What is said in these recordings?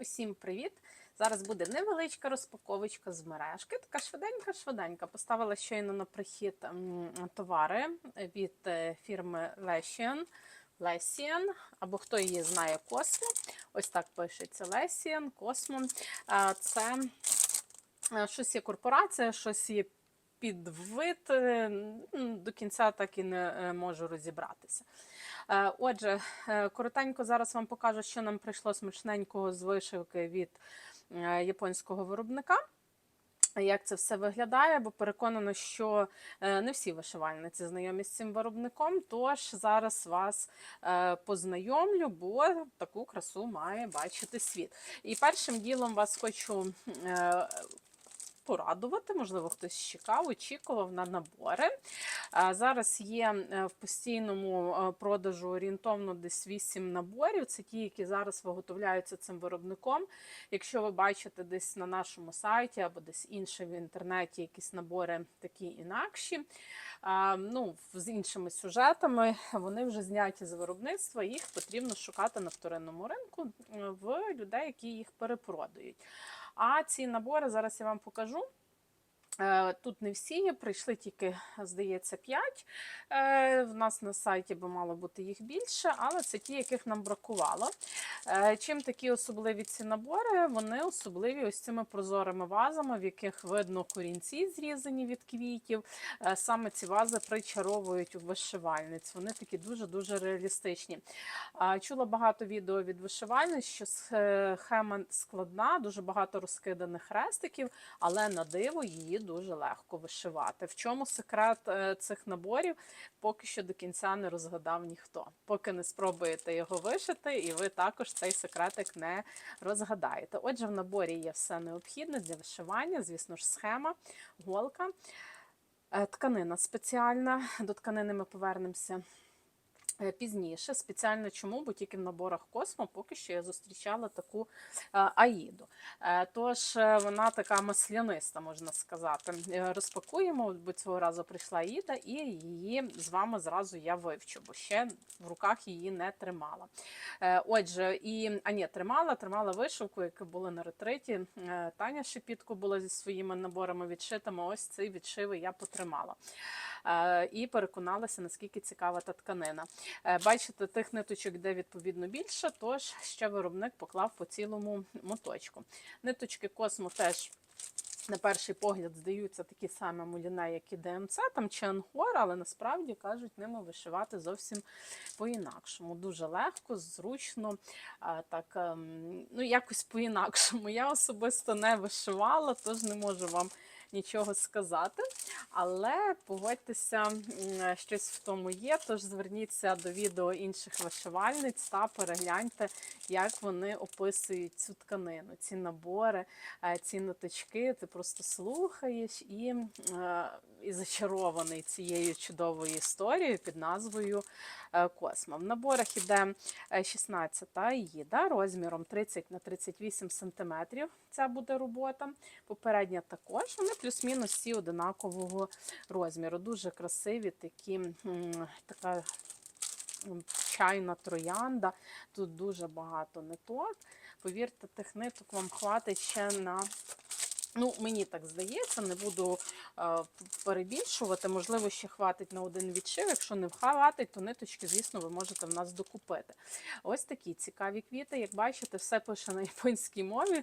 Усім привіт! Зараз буде невеличка розпаковочка з мережки. Така швиденька-швиденька. Поставила щойно на прихід товари від е, фірми Lesian. Lesian, або хто її знає Космо. Ось так пишеться Lesian, Космо. Е, Це е, щось є корпорація, щось є підвид. е, м, До кінця так і не е, можу розібратися. Е, Отже, коротенько зараз вам покажу, що нам прийшло смачненького з вишивки від японського виробника. Як це все виглядає, бо переконана, що не всі вишивальниці знайомі з цим виробником. Тож зараз вас познайомлю, бо таку красу має бачити світ. І першим ділом вас хочу порадувати, можливо, хтось чекав, очікував на набори. Зараз є е, в постійному е, продажу орієнтовно десь 8 наборів. Це ті, які зараз виготовляються цим виробником. Якщо ви бачите десь на нашому сайті або десь інше в інтернеті якісь набори такі інакші, ну, з іншими сюжетами, вони вже зняті з виробництва, їх потрібно шукати на вторинному ринку е, в людей, які їх перепродають. А ці набори зараз я вам покажу. Е, Тут не всі є, прийшли тільки, здається, 5. В нас на сайті би мало бути їх більше, але це ті, яких нам бракувало. Е, Чим такі особливі ці набори? Вони особливі ось цими прозорими вазами, в яких видно корінці зрізані від квітів. Е, Саме ці вази причаровують у вишивальниць. Вони такі дуже-дуже реалістичні. Чула багато відео від вишивальниць, що схема складна, дуже багато розкиданих хрестиків, але на диво її дуже легко вишивати. В чому секрет е, цих наборів? Поки що до кінця не розгадав ніхто. Поки не спробуєте його вишити, і ви також цей секретик не розгадаєте. Отже, в наборі є все необхідне для вишивання, звісно ж, схема, голка. Е, Тканина спеціальна, до тканини ми повернемося пізніше. Спеціально чому? Бо тільки в наборах Космо поки що я зустрічала таку е, аїду. Е, Тож е, вона така масляниста, можна сказати. Е, Розпакуємо, бо цього разу прийшла Аїда, і її з вами зразу я вивчу, бо ще в руках її не тримала. Е, Отже, і а ні, тримала, тримала вишивку, яка була на ретриті. Е, Таня Шепітко була зі своїми наборами відшитими. Ось ці відшиви я потримала. Е, І переконалася, наскільки цікава та тканина. Е, Бачите, тих ниточок де відповідно більше, тож ще виробник поклав по цілому моточку. Ниточки Космо теж. На перший погляд здаються такі самі муліне, як і ДМЦ, там чи Ангор, але насправді кажуть, ними вишивати зовсім по-інакшому. Дуже легко, зручно, так, ем, ну якось по-інакшому. Я особисто не вишивала, тож не можу вам нічого сказати. Але погодьтеся, щось в тому є. Тож зверніться до відео інших вишивальниць та перегляньте, як вони описують цю тканину, ці набори, е, ці ниточки. Ти просто слухаєш і, е, і зачарований цією чудовою історією під назвою е, Космо. В наборах іде 16 їда розміром 30 на 38 см. Ця буде робота. Попередня також. Вони плюс-мінус всі одинакового розміру. Дуже красиві такі, така чайна троянда. Тут дуже багато ниток. Повірте, тих ниток вам хватить ще на. Ну, мені так здається, не буду е, перебільшувати. Можливо, ще хватить на один відшив. Якщо не хватить, то ниточки, звісно, ви можете в нас докупити. Ось такі цікаві квіти. Як бачите, все пише на японській мові.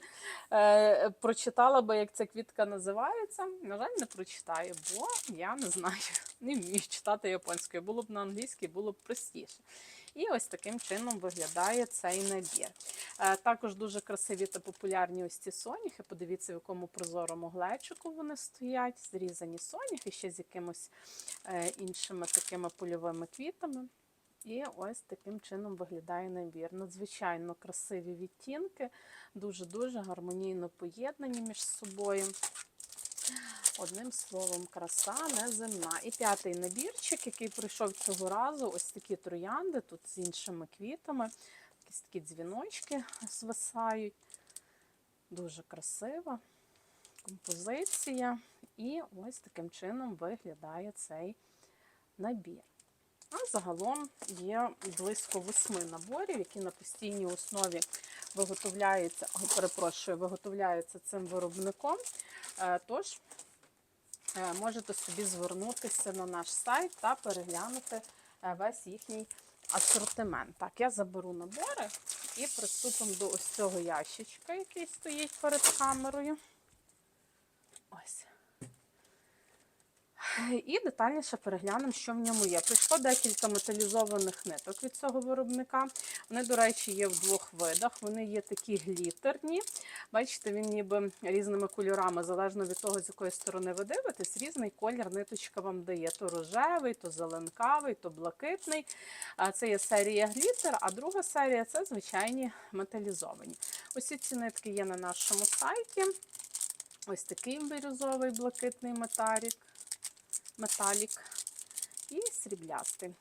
Е, прочитала би, як ця квітка називається. На жаль, не прочитаю, бо я не знаю, не вмію читати японською. Було б на англійській, було б простіше. І ось таким чином виглядає цей набір. Е, Також дуже красиві та популярні ось ці соняхи. Подивіться, в якому прозорому глечику вони стоять. Зрізані соняхи ще з якимось е, іншими такими польовими квітами. І ось таким чином виглядає набір. Надзвичайно красиві відтінки, дуже-дуже гармонійно поєднані між собою. Одним словом, краса неземна. І п'ятий набірчик, який прийшов цього разу, ось такі троянди, тут з іншими квітами, якісь такі дзвіночки звисають. Дуже красива композиція. І ось таким чином виглядає цей набір. А загалом є близько восьми наборів, які на постійній основі виготовляється, ой, перепрошую, виготовляється цим виробником. Е, Тож можете собі звернутися на наш сайт та переглянути е, весь їхній асортимент. Так, я заберу набори і приступимо до ось цього ящичка, який стоїть перед камерою. Ось. І детальніше переглянемо, що в ньому є. Прийшло декілька металізованих ниток від цього виробника. Вони, до речі, є в двох видах. Вони є такі глітерні. Бачите, він ніби різними кольорами, залежно від того, з якої сторони ви дивитесь, різний колір ниточка вам дає. То рожевий, то зеленкавий, то блакитний. Це є серія глітер, а друга серія це звичайні металізовані. Усі ці нитки є на нашому сайті. Ось такий бірюзовий блакитний металік металік і сріблястий.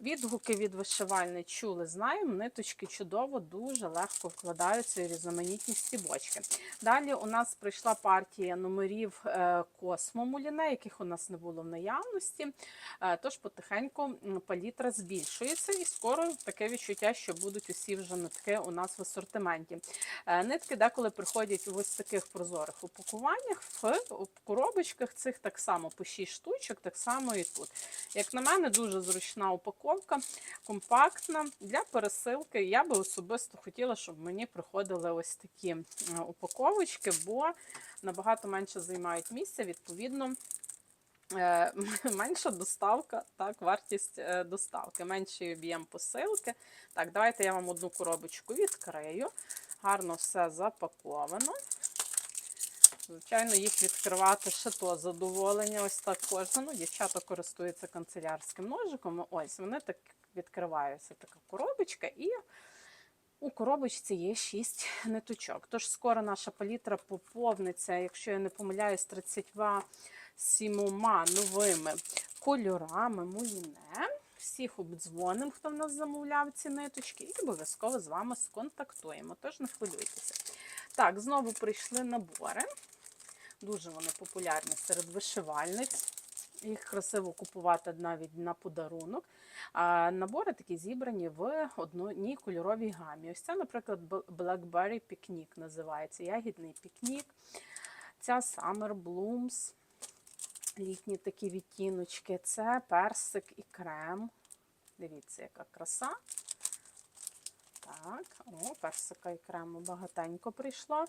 Відгуки від вишивальни чули, знаємо, ниточки чудово, дуже легко вкладаються і різноманітні стібочки. Далі у нас прийшла партія номерів е, Космо Муліне, яких у нас не було в наявності. Е, Тож потихеньку палітра збільшується, і скоро таке відчуття, що будуть усі вже нитки у нас в асортименті. Е, Нитки деколи приходять в ось таких прозорих упакуваннях, в коробочках цих так само по 6 штучок, так само і тут. Як на мене, дуже зручна упаковка, компактна для пересилки. Я би особисто хотіла, щоб мені приходили ось такі упаковочки, бо набагато менше займають місця, відповідно. е, Менша доставка, так, вартість е, доставки, менший об'єм посилки. Так, давайте я вам одну коробочку відкрию. Гарно все запаковано. Звичайно, їх відкривати ще то задоволення. Ось так кожна. Ну, дівчата користуються канцелярським ножиком. Ось вони так відкриваються така коробочка, і у коробочці є 6 ниточок. Тож скоро наша палітра поповниться, якщо я не помиляюсь, 37 новими кольорами муліне. Всіх обдзвонимо, хто в нас замовляв ці ниточки, і обов'язково з вами сконтактуємо. Тож не хвилюйтеся. Так, знову прийшли набори. Дуже вони популярні серед вишивальниць. Їх красиво купувати навіть на подарунок. А набори такі зібрані в одній кольоровій гамі. Ось це, наприклад, Blackberry Picnic називається. Ягідний пікнік. Ця Summer Blooms. Літні такі відтіночки. Це персик і крем. Дивіться, яка краса. Так, о, персика і крему багатенько прийшло.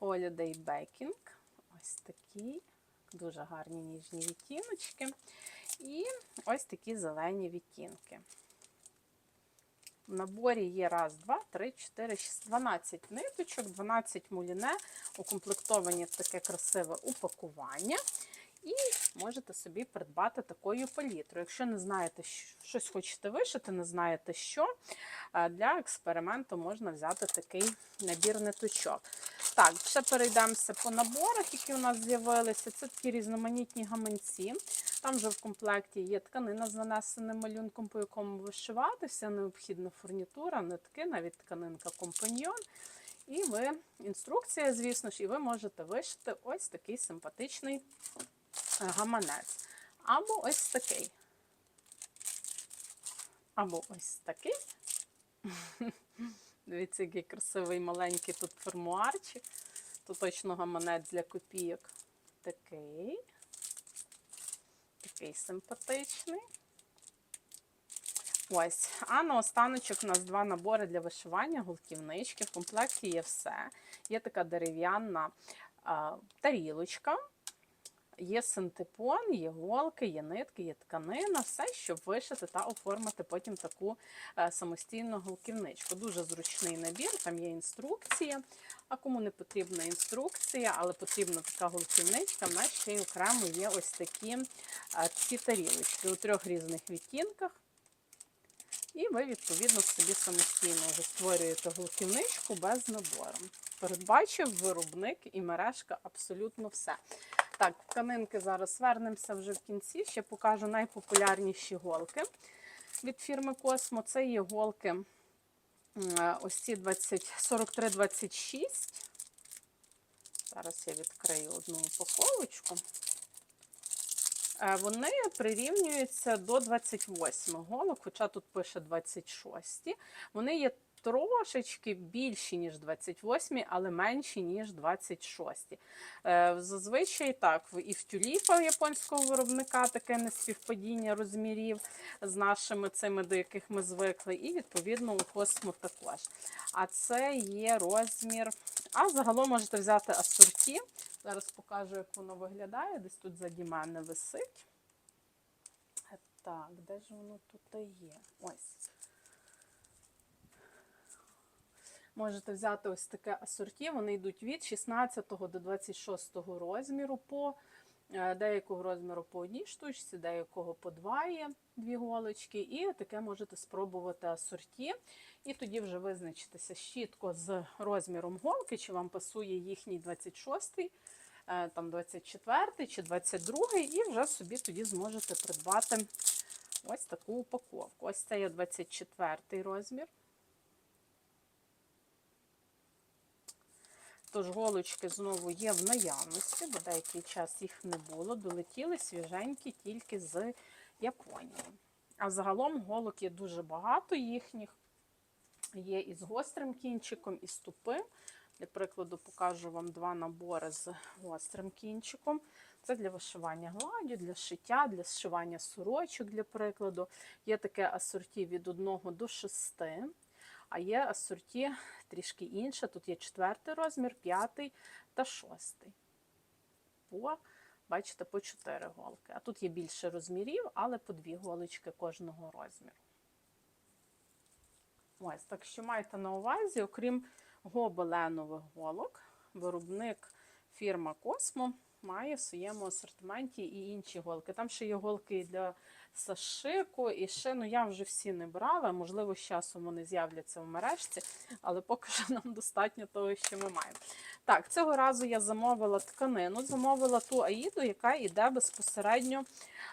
Holiday Baking. Ось такі. Дуже гарні ніжні відтіночки. І ось такі зелені відтінки. В наборі є раз, два, три, чотири, шість, 12 ниточок, 12 муліне, укомплектовані в таке красиве упакування. І можете собі придбати такою палітрою. Якщо не знаєте, щось хочете вишити, не знаєте що, для експерименту можна взяти такий набір ниточок. Так, ще перейдемося по наборах, які у нас з'явилися. Це такі різноманітні гаманці. Там вже в комплекті є тканина з нанесеним малюнком, по якому вишивати, вся необхідна фурнітура, нитки, навіть тканинка компаньйон. І ви, інструкція, звісно ж, і ви можете вишити ось такий симпатичний гаманець. Або ось такий. Або ось такий. Дивіться, який красивий маленький тут фермуарчик. Тут точно гаманець для копійок. Такий. Такий симпатичний. Ось. А на останочок у нас два набори для вишивання, гулківнички. В комплекті є все. Є така дерев'яна тарілочка. Є синтепон, є голки, є нитки, є тканина, все, щоб вишити та оформити потім таку е, самостійну голківничку. Дуже зручний набір, там є інструкція. А кому не потрібна інструкція, але потрібна така голківничка, в нас ще й окремо є ось такі е, ці тарілочки у трьох різних відтінках. І ви, відповідно, собі самостійно вже створюєте голківничку без набору. Передбачив виробник і мережка абсолютно все. Так, тканинки зараз вернемося вже в кінці. Ще покажу найпопулярніші голки від фірми Космо. Це є голки ось ці 43-26. Зараз я відкрию одну упаковочку. Е, вони прирівнюються до 28 голок, хоча тут пише 26. Вони є трошечки більші, ніж 28, але менші, ніж 26. Е, Зазвичай так, і в тюліпа японського виробника таке неспівпадіння розмірів з нашими цими, до яких ми звикли, і відповідно у космо також. А це є розмір. А загалом можете взяти асорті. Зараз покажу, як воно виглядає. Десь тут заді мене висить. Е, Так, де ж воно тут є? Ось. Можете взяти ось таке асорті. Вони йдуть від 16 до 26 розміру по е, деякого розміру по одній штучці, деякого по два є дві голочки. І таке можете спробувати асорті. І тоді вже визначитися чітко з розміром голки, чи вам пасує їхній 26 е, там 24 чи 22, і вже собі тоді зможете придбати ось таку упаковку. Ось це є 24 розмір. Тож голочки знову є в наявності, бо деякий час їх не було. Долетіли свіженькі тільки з Японії. А загалом голок є дуже багато їхніх. Є і з гострим кінчиком, і з тупим. Для прикладу, покажу вам два набори з гострим кінчиком. Це для вишивання гладю, для шиття, для зшивання сорочок, для прикладу. Є таке асорті від 1 до 6, а є асорті трішки інше. Тут є четвертий розмір, п'ятий та шостий. По, бачите, по 4 голки. А тут є більше розмірів, але по дві голочки кожного розміру. Ось, так що майте на увазі, окрім гобеленових голок, виробник фірма Космо має в своєму асортименті і інші голки. Там ще є голки для сашику, і ще, ну я вже всі не брала, можливо, з часом вони з'являться в мережці, але поки що нам достатньо того, що ми маємо. Так, цього разу я замовила тканину, замовила ту аїду, яка йде безпосередньо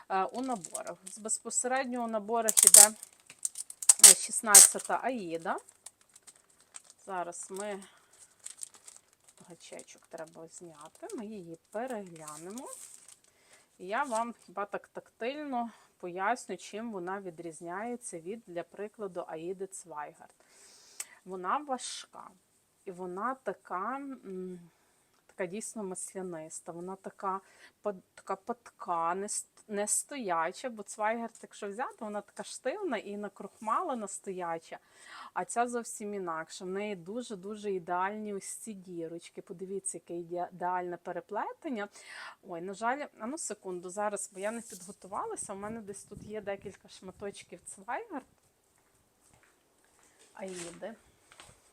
е, у наборах. Безпосередньо у наборах йде 16-та аїда. Зараз ми гачечок треба зняти, ми її переглянемо. Я вам хіба так тактильно поясню, чим вона відрізняється від, для прикладу, Аїди Цвайгард. Вона важка. І вона така, така дійсно масляниста, вона така, така падка, не, не стояча, бо Цвайгард, якщо взяти, вона така штивна і накрохмалена стояча. А ця зовсім інакша. В неї дуже-дуже ідеальні ось ці дірочки. Подивіться, яке ідеальне переплетення. Ой, на жаль, а ну секунду, зараз, бо я не підготувалася. У мене десь тут є декілька шматочків Цвайгард. Аїди.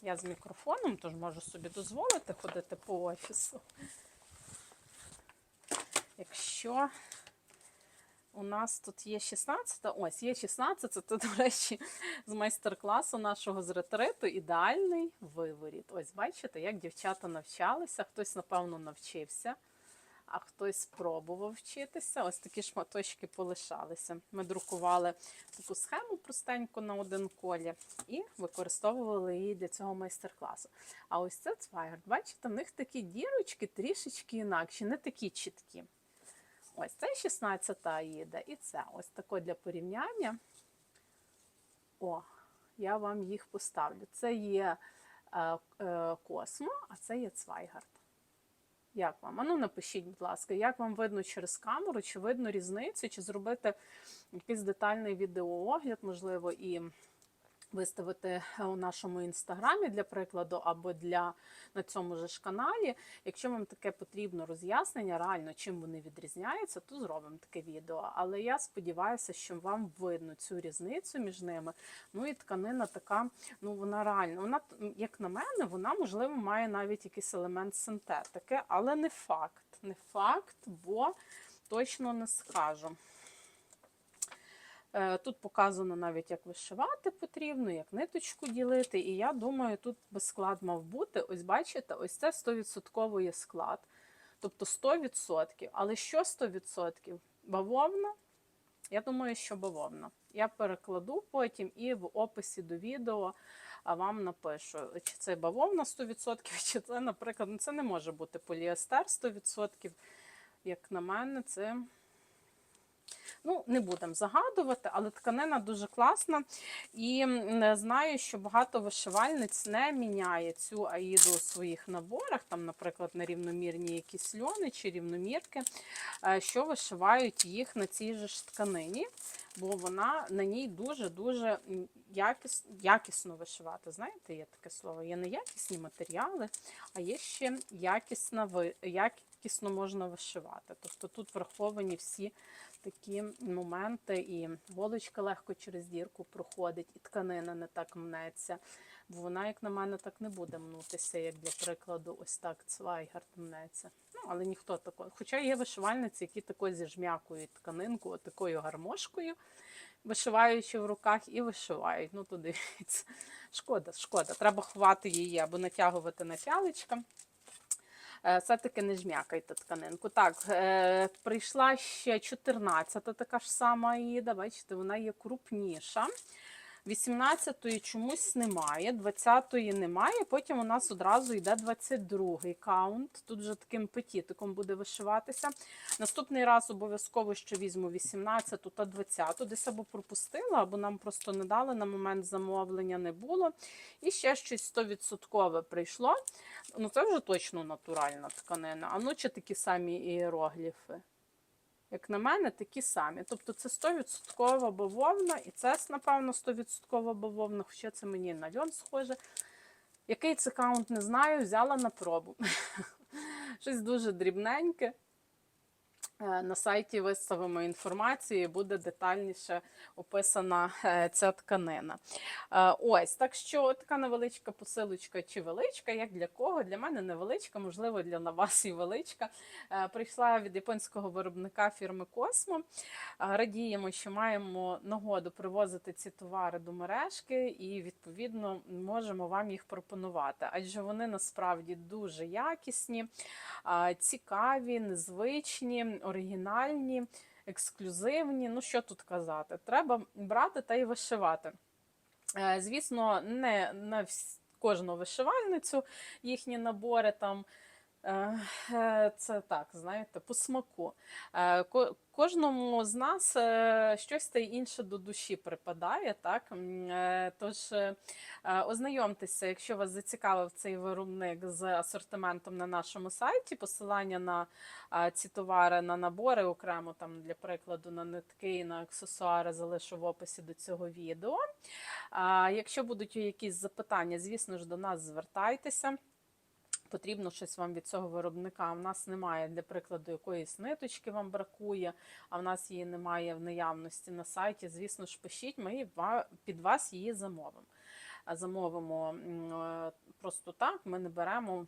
Я з мікрофоном, тож можу собі дозволити ходити по офісу. Якщо у нас тут є 16, ось є 16, це, до речі, з майстер-класу нашого з ретриту ідеальний виворіт. Ось бачите, як дівчата навчалися, хтось, напевно, навчився, а хтось спробував вчитися. Ось такі шматочки полишалися. Ми друкували таку схему простеньку на один колір і використовували її для цього майстер-класу. А ось це цвайгард. Бачите, в них такі дірочки трішечки інакші, не такі чіткі. Ось це 16-та аїда, і це ось таке для порівняння. О, я вам їх поставлю. Це є е, е, Космо, а це є Цвайгард. Як вам? Ану, напишіть, будь ласка, як вам видно через камеру, чи видно різницю, чи зробити якийсь детальний відеоогляд, можливо, і виставити у нашому інстаграмі для прикладу, або для на цьому же ж каналі. Якщо вам таке потрібно роз'яснення, реально чим вони відрізняються, то зробимо таке відео. Але я сподіваюся, що вам видно цю різницю між ними. Ну і тканина така, ну вона реально, вона, як на мене, вона можливо має навіть якийсь елемент синтетики, але не факт. Не факт, бо точно не скажу. Е, Тут показано навіть, як вишивати потрібно, як ниточку ділити. І я думаю, тут би склад мав бути. Ось бачите, ось це 100% є склад. Тобто 100%. Але що 100%? Бавовна? Я думаю, що бавовна. Я перекладу потім і в описі до відео вам напишу, чи це бавовна 100%, чи це, наприклад, ну це не може бути поліестер 100%. Як на мене, це Ну, не будемо загадувати, але тканина дуже класна. І знаю, що багато вишивальниць не міняє цю аїду у своїх наборах, там, наприклад, на рівномірні якісь льони чи рівномірки, е, що вишивають їх на цій же ж тканині, бо вона на ній дуже-дуже якіс, якісно вишивати. Знаєте, є таке слово. Є не якісні матеріали, а є ще якісна якісно можна вишивати. Тобто тут враховані всі такі моменти, і голочка легко через дірку проходить, і тканина не так мнеться. Бо вона, як на мене, так не буде мнутися, як для прикладу, ось так цвайгард мнеться. Ну, але ніхто такого. Хоча є вишивальниці, які тако зіжмякують тканинку такою гармошкою, вишиваючи в руках, і вишивають. Ну, дивіться. Шкода, шкода. Треба ховати її або натягувати на пялечка. Е, Все-таки не жмякайте тканинку. Так, е, прийшла ще 14-та така ж сама Аїда, бачите, вона є крупніша. 18-ї чомусь немає, 20-ї немає, потім у нас одразу йде 22-й каунт. Тут вже таким петітиком буде вишиватися. Наступний раз обов'язково що візьму 18-ту та 20-ту, десь або пропустила, або нам просто не дали на момент замовлення не було. І ще щось 100% прийшло. Ну це вже точно натуральна тканина. А ну чи такі самі іерогліфи? Як на мене, такі самі. Тобто це 100% бавовна, і це, напевно, 100% бавовна, хоча це мені на льон схоже. Який це каунт, не знаю, взяла на пробу. Щось дуже дрібненьке. Е, На сайті виставимо інформацію, буде детальніше описана е, ця тканина. Е, Ось, так що така невеличка посилочка чи величка, як для кого? Для мене невеличка, можливо, для вас і величка. Прийшла від японського виробника фірми Космо. Радіємо, що маємо нагоду привозити ці товари до мережки, і відповідно можемо вам їх пропонувати. Адже вони насправді дуже якісні, цікаві, незвичні, оригінальні, ексклюзивні. Ну що тут казати? Треба брати та й вишивати. Е, Звісно, не на кожну вишивальницю їхні набори там. Е, е, Це так, знаєте, по смаку. Е, Кожному з нас щось та інше до душі припадає. Так? Тож ознайомтеся, якщо вас зацікавив цей виробник з асортиментом на нашому сайті, посилання на ці товари на набори окремо там для прикладу на нитки і на аксесуари залишу в описі до цього відео. Якщо будуть якісь запитання, звісно ж, до нас звертайтеся. Потрібно щось вам від цього виробника. У нас немає, для прикладу, якоїсь ниточки вам бракує, а в нас її немає в наявності на сайті. Звісно ж, пишіть, ми під вас її замовимо. Замовимо е, просто так. Ми не беремо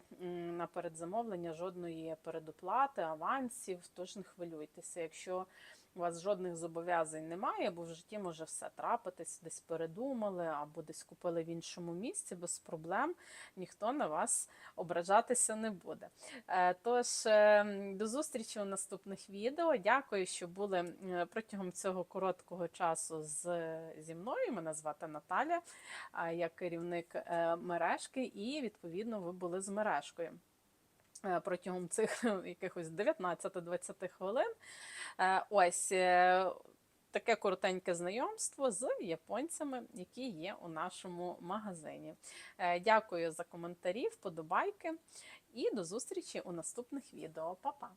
на передзамовлення жодної передоплати, авансів, тож не хвилюйтеся. Якщо у вас жодних зобов'язань немає, бо в житті може все трапитись, десь передумали або десь купили в іншому місці без проблем, ніхто на вас ображатися не буде. Е, Тож е, до зустрічі у наступних відео. Дякую, що були е, протягом цього короткого часу з, зі мною. Мене звати Наталя, я керівник мережки, і відповідно ви були з мережкою. Е, Протягом цих якихось 19-20 хвилин. Е, Ось е, таке коротеньке знайомство з японцями, які є у нашому магазині. Дякую за коментарі, вподобайки і до зустрічі у наступних відео. Па-па!